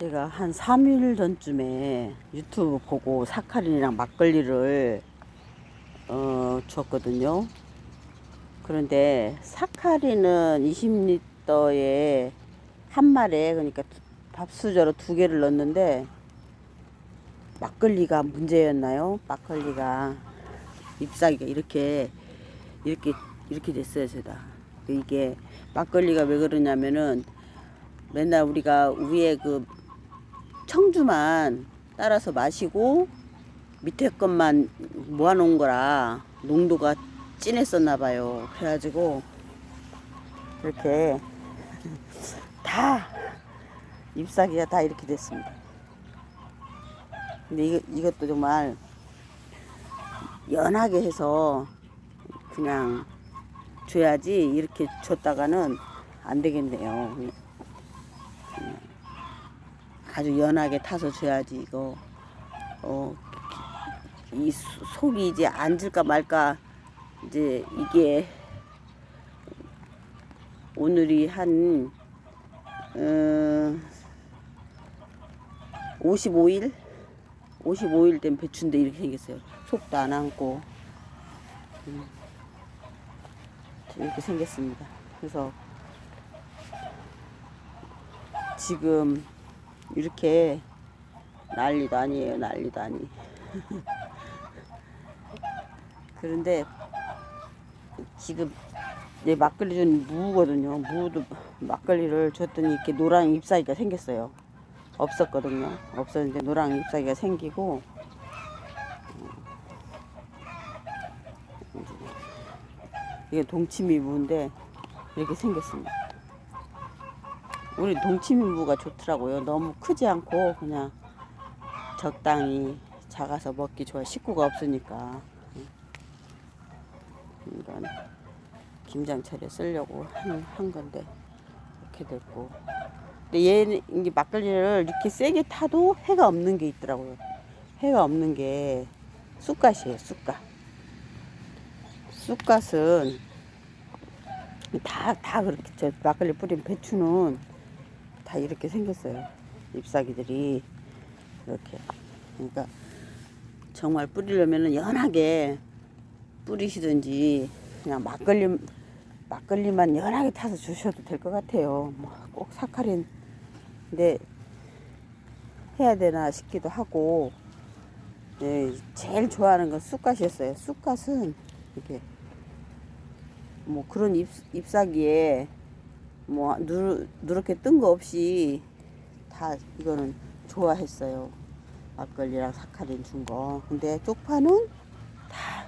제가 한 3일 전쯤에 유튜브 보고 사카린이랑 막걸리를 어, 줬거든요. 그런데 사카린은 20리터에 한 마리에 그러니까 두- 밥수저로 두 개를 넣었는데 막걸리가 문제였나요? 막걸리가 잎사귀가 이렇게 이렇게 이렇게 됐어요, 제가. 이게 막걸리가 왜 그러냐면은 맨날 우리가 위에 그 청주만 따라서 마시고 밑에 것만 모아놓은 거라 농도가 진했었나 봐요. 그래가지고 이렇게 다 잎사귀가 다 이렇게 됐습니다. 근데 이거, 이것도 정말 연하게 해서 그냥 줘야지 이렇게 줬다가는 안 되겠네요. 아주 연하게 타서 줘야지 이거 어, 이 소- 속이 이제 앉을까 말까 이제 이게 오늘이 한 어, 55일 55일 된 배추인데 이렇게 생겼어요. 속도 안 앉고 음, 이렇게 생겼습니다. 그래서 지금 이렇게 난리도 아니에요. 난리도 아니. 그런데 지금 내 막걸리 좀 무거든요. 무도 막걸리를 줬더니 이렇게 노랑 잎사귀가 생겼어요. 없었거든요. 없었는데 노랑 잎사귀가 생기고 어, 이게 동치미 무인데 이렇게 생겼습니다. 우리 동치미무가 좋더라고요. 너무 크지 않고 그냥 적당히 작아서 먹기 좋아. 식구가 없으니까. 이건 김장철에 쓰려고 한, 한 건데 이렇게 됐고. 근데 얘는 이게 막걸리를 이렇게 세게 타도 해가 없는 게 있더라고요. 해가 없는 게 쑥갓이에요. 쑥갓. 쑥갓은 다, 다 그렇게, 저 막걸리 뿌린 배추는 다 이렇게 생겼어요. 잎사귀들이 이렇게. 그러니까 정말 뿌리려면은 연하게 뿌리시든지 그냥 막걸리 막걸리만 연하게 타서 주셔도 될 것 같아요. 뭐꼭 사카린 근데 해야 되나 싶기도 하고 네, 제일 좋아하는 건 쑥갓이었어요. 쑥갓은 이렇게 뭐 그런 잎, 잎사귀에 뭐 누, 누렇게 뜬 거 없이 다 이거는 좋아했어요. 막걸리랑 사카린 준 거. 근데 쪽파는 다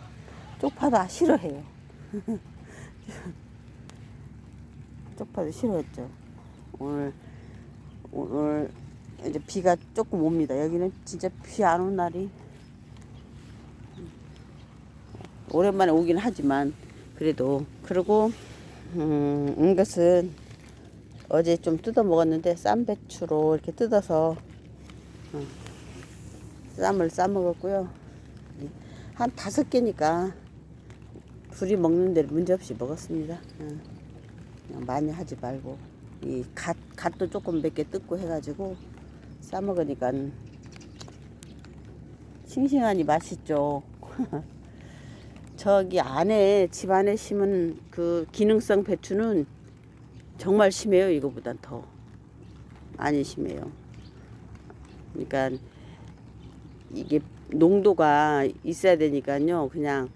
쪽파 다 싫어해요. 쪽파도 싫어했죠. 오늘 오늘 이제 비가 조금 옵니다. 여기는 진짜 비 안 온 날이 오랜만에 오긴 하지만 그래도 그리고 음, 이것은 어제 좀 뜯어 먹었는데 쌈 배추로 이렇게 뜯어서 어, 쌈을 싸 먹었고요. 한 다섯 개니까 둘이 먹는데 문제없이 먹었습니다. 어, 많이 하지 말고 이 갓, 갓도 조금 몇 개 뜯고 해가지고 싸 먹으니까 싱싱하니 맛있죠. 저기 안에 집 안에 심은 그 기능성 배추는 정말 심해요. 이거보단 더 많이 심해요. 그러니까 이게 농도가 있어야 되니까요. 그냥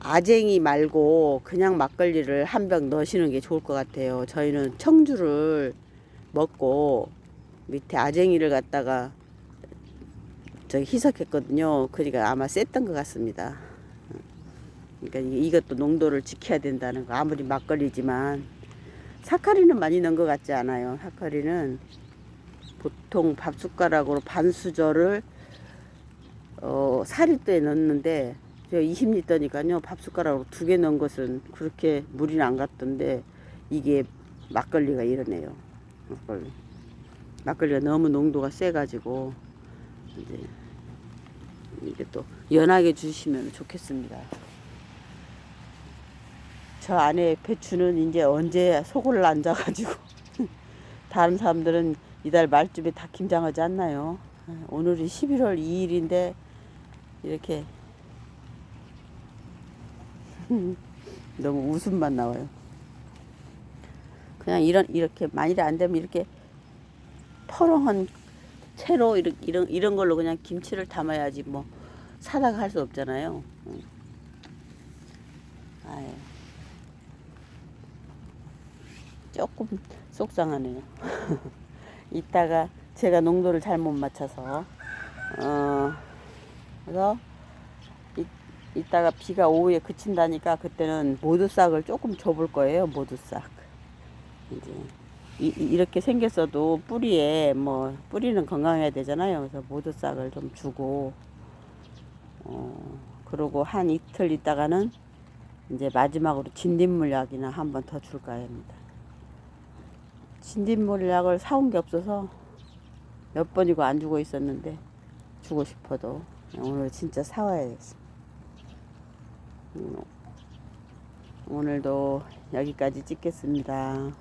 아쟁이 말고 그냥 막걸리를 한 병 넣으시는 게 좋을 것 같아요. 저희는 청주를 먹고 밑에 아쟁이를 갖다가 저기 희석했거든요. 그러니까 아마 셌던 것 같습니다. 그러니까 이- 이것도 농도를 지켜야 된다는 거 아무리 막걸리지만 사카린은 많이 넣은 것 같지 않아요. 사카린은 보통 밥 숟가락으로 반 수저를 어, 4리터에 넣는데 제가 20리터니까요. 밥 숟가락으로 두 개 넣은 것은 그렇게 물이 안 갔던데 이게 막걸리가 이러네요. 막걸리. 막걸리가 너무 농도가 세가지고 이제 이게 또 연하게 주시면 좋겠습니다. 저 안에 배추는 이제 언제 속을 앉아가지고 다른 사람들은 이달 말쯤에 다 김장하지 않나요? 아, 오늘이 11월 2일인데 이렇게 너무 웃음만 나와요. 그냥 이런 이렇게 만일에 안 되면 이렇게 퍼렁한 채로 이런 이런 이런 걸로 그냥 김치를 담아야지 뭐 사다가 할 수 없잖아요. 응. 아유. 조금 속상하네요. 이따가 제가 농도를 잘못 맞춰서 어 그래서 이, 이따가 비가 오후에 그친다니까 그때는 모두싹을 조금 줘볼 거예요. 모두싹 이제 이, 이- 이렇게 생겼어도 뿌리에 뭐 뿌리는 건강해야 되잖아요. 그래서 모두싹을 좀 주고 어 그러고 한 이틀 있다가는 이제 마지막으로 진딧물 약이나 한 번 더 줄까 합니다. 진딧물 약을 사온 게 없어서 몇 번이고 안 주고 있었는데 주고 싶어도 오늘 진짜 사와야겠어. 음, 오늘도 여기까지 찍겠습니다.